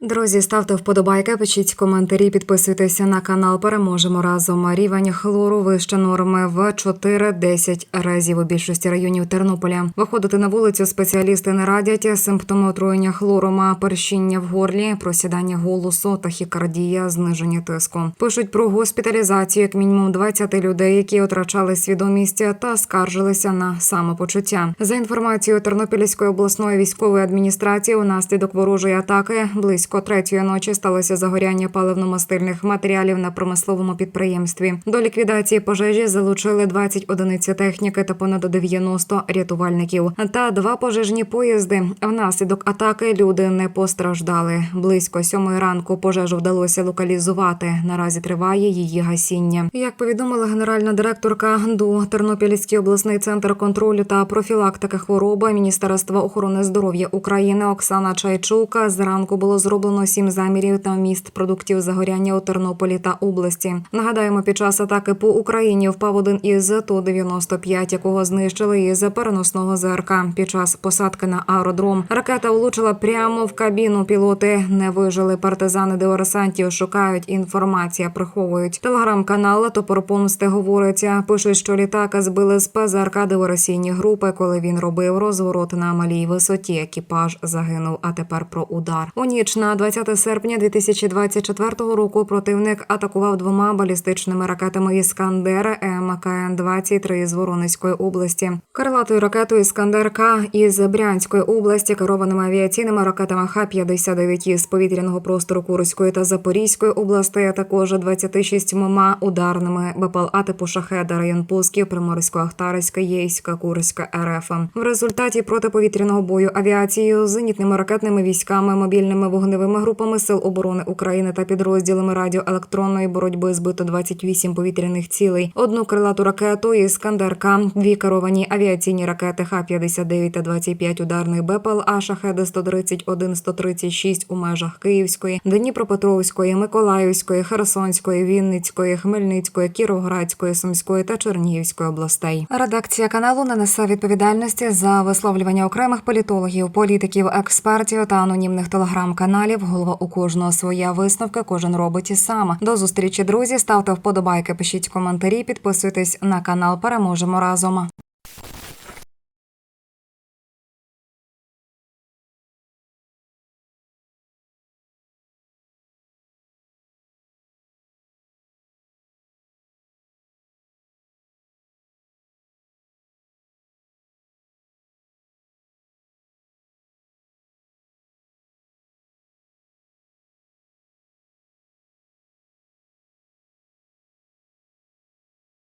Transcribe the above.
Друзі, ставте вподобайки, пишіть коментарі, підписуйтеся на канал. Переможемо разом. Рівень хлору вище норми в 4-10 разів у більшості районів Тернополя. Виходити на вулицю спеціалісти не радять. Симптоми отруєння хлором, а першіння в горлі, просідання голосу, тахікардія, зниження тиску. Пишуть про госпіталізацію як мінімум 20 людей, які втрачали свідомість та скаржилися на самопочуття. За інформацією Тернопільської обласної військової адміністрації, унаслідок ворожої атаки близько третьої ночі сталося загоряння паливно-мастильних матеріалів на промисловому підприємстві. До ліквідації пожежі залучили 20 одиниць техніки та понад 90 рятувальників та два пожежні поїзди. Внаслідок атаки люди не постраждали. Близько сьомої ранку пожежу вдалося локалізувати. Наразі триває її гасіння. Як повідомила генеральна директорка ДУ Тернопільський обласний центр контролю та профілактики хвороби Міністерства охорони здоров'я України Оксана Чайчука. Зранку було зроблено сім замірів та міст продуктів загоряння у Тернополі та області. Нагадаємо, під час атаки по Україні впав один із Ту-95, якого знищили із переносного ЗРК. Під час посадки на аеродром ракета влучила прямо в кабіну. Пілоти не вижили. Партизани диверсантів шукають інформація, приховують. Телеграм-канал Топор Помсти говориться. Пишуть, що літака збили з ПЗРК диверсійні групи, коли він робив розворот на малій висоті. Екіпаж загинув. А тепер про удар. У ніч на 20 серпня 2024 року противник атакував двома балістичними ракетами Іскандер МКН 23 з Воронезької області. Крилатою ракетою Іскандер К із Брянської області керованими авіаційними ракетами Х-59 із повітряного простору Курської та Запорізької областей, а також 26 ударними БПЛА типу Шахеда район Пусків, Приморсько-Ахтарська, Єйська, Курська, РФ. В результаті протиповітряного бою авіацією, зенітними ракетними військами, мобільними вогневими групами сил оборони України та підрозділами радіоелектронної боротьби збито 28 повітряних цілей, одну крилату ракету Іскандер-К, дві керовані авіаційні ракети Х-59 та 25 ударних БПЛА Шахеди 131, 136 у межах Київської, Дніпропетровської, Миколаївської, Херсонської, Вінницької, Хмельницької, Кіровоградської, Сумської та Чернігівської областей. Редакція каналу не несе відповідальності за висловлювання окремих політологів, політиків, експертів та анонімних телеграм-каналів. Голова у кожного своя висновка. Кожен робить і сам. До зустрічі, друзі. Ставте вподобайки, пишіть коментарі, підписуйтесь на канал. Переможемо разом.